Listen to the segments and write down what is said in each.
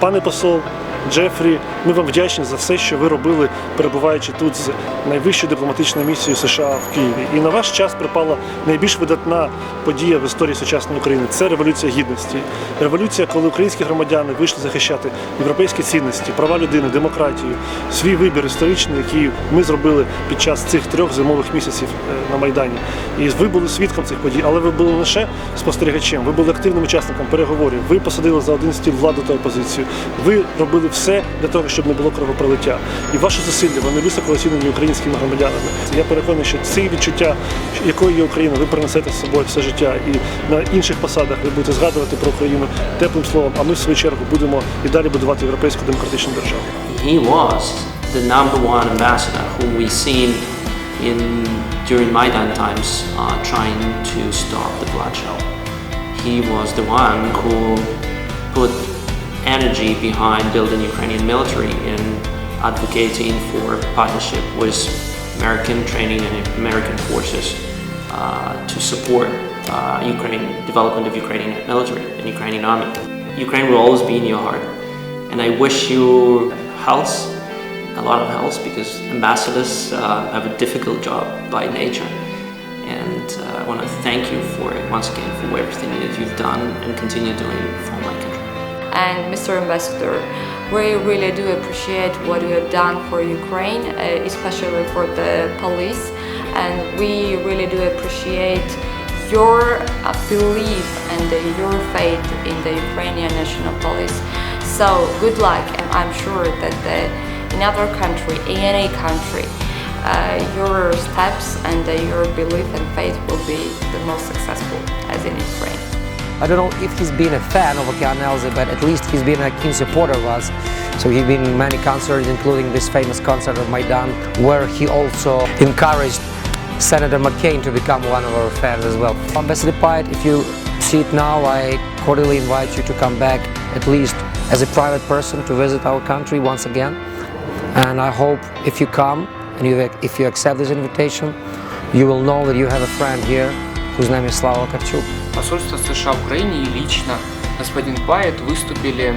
Пане посол Джефрі, ми вам вдячні за все, що ви робили, перебуваючи тут з найвищою дипломатичною місією США в Києві. І на ваш час припала найбільш видатна подія в історії сучасної України це революція гідності. Революція, коли українські громадяни вийшли захищати європейські цінності, права людини, демократію, свій вибір історичний, який ми зробили під час цих трьох зимових місяців е, на Майдані. І ви були свідком цих подій, але ви були лише спостерігачем, ви були активним учасником переговорів. Ви посадили за один стіл владу та опозицію. Ви робили все для того, щоб не було кровопролиття. І ваші зусилля вони високо оцінені українськими громадянами. Я переконаний, що ці відчуття, якою є Україна, ви принесете з собою все життя. І на інших посадах ви будете згадувати про Україну теплим словом. А ми в свою чергу будемо і далі будувати європейську демократичну державу. He was the number one ambassador who we seen in during Maidan times uh, trying to stop the bloodshed. He was the one who put energy behind building Ukrainian military and advocating for partnership with American training and American forces uh, to support uh, Ukraine development of Ukrainian military and Ukrainian army. Ukraine will always be in your heart, and I wish you health, a lot of health, because ambassadors uh, have a difficult job by nature. And uh, I want to thank you for it once again for everything that you've done and continue doing for my country. And Mr. Ambassador, we really do appreciate what you have done for Ukraine, uh, especially for the police. And we really do appreciate your uh, belief and your faith in the Ukrainian National Police. So good luck, and I'm sure that uh, in other country, in any country, uh, your steps and uh, your belief and faith will be the most successful as in Ukraine. I don't know if he's been a fan of Okean Elze, but at least he's been a keen supporter of us. So he's been many concerts, including this famous concert of Maidan, where he also encouraged Senator McCain to become one of our fans as well. Ambassador Pyatt, if you see it now, I cordially invite you to come back, at least as a private person, to visit our country once again. And I hope if you come and you, if you accept this invitation, you will know that you have a friend here is Slava Karchuk. Посольство США в Украине и лично господин Пайет выступили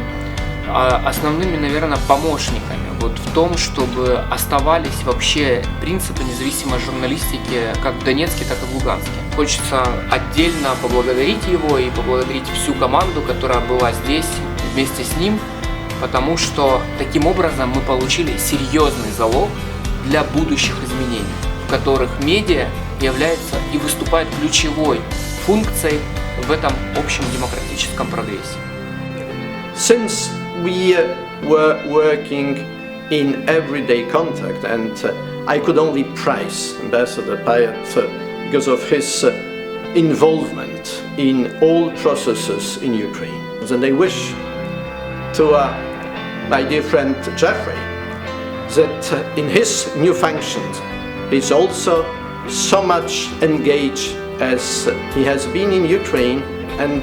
а, основными, наверное, помощниками вот в том, чтобы оставались вообще принципы независимой журналистики как в Донецке, так и в Луганске. Хочется отдельно поблагодарить его и поблагодарить всю команду, которая была здесь вместе с ним, потому что таким образом мы получили серьезный залог для будущих изменений, в которых медиа является и выступает ключевой функцией в этом общем демократическом прогрессе. Since we uh, were working in everyday contact, and uh, I could only praise Ambassador Payet uh, because of his uh, involvement in all processes in Ukraine. And I wish to uh, my dear friend Jeffrey that uh, in his new functions he's also so much engaged as he has been in Ukraine and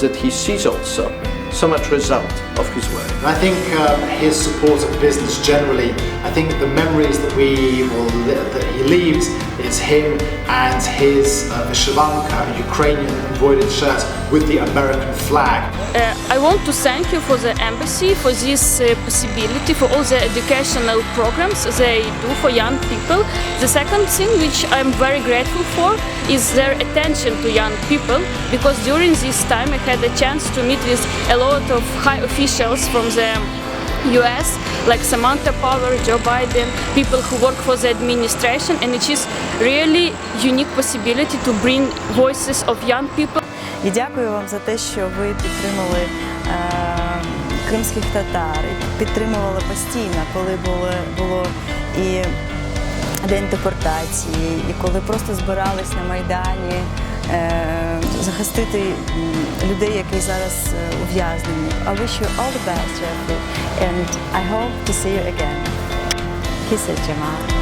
that he sees also so much result of his work. I think um, his support of business generally, I think the memories that we will li- that he leaves is him and his uh, Vyshyvanka, Ukrainian embroidered shirt with the American flag. Uh, I want to thank you for the embassy for this uh, possibility for all the educational programs they do for young people. The second thing which I'm very grateful for is their attention to young people because during this time I had a chance to meet with a lot of high officials from the US like Samantha Power, Joe Biden, people who work for the administration and it is really unique possibility to bring voices of young people І дякую вам за те, що ви підтримали е, кримських татар, і підтримували постійно, коли було, було і день депортації, і коли просто збирались на Майдані е, захистити людей, які зараз е, ув'язнені. I wish you all the best, Jeffrey, and I hope to see you again. Kiss it, Jamal.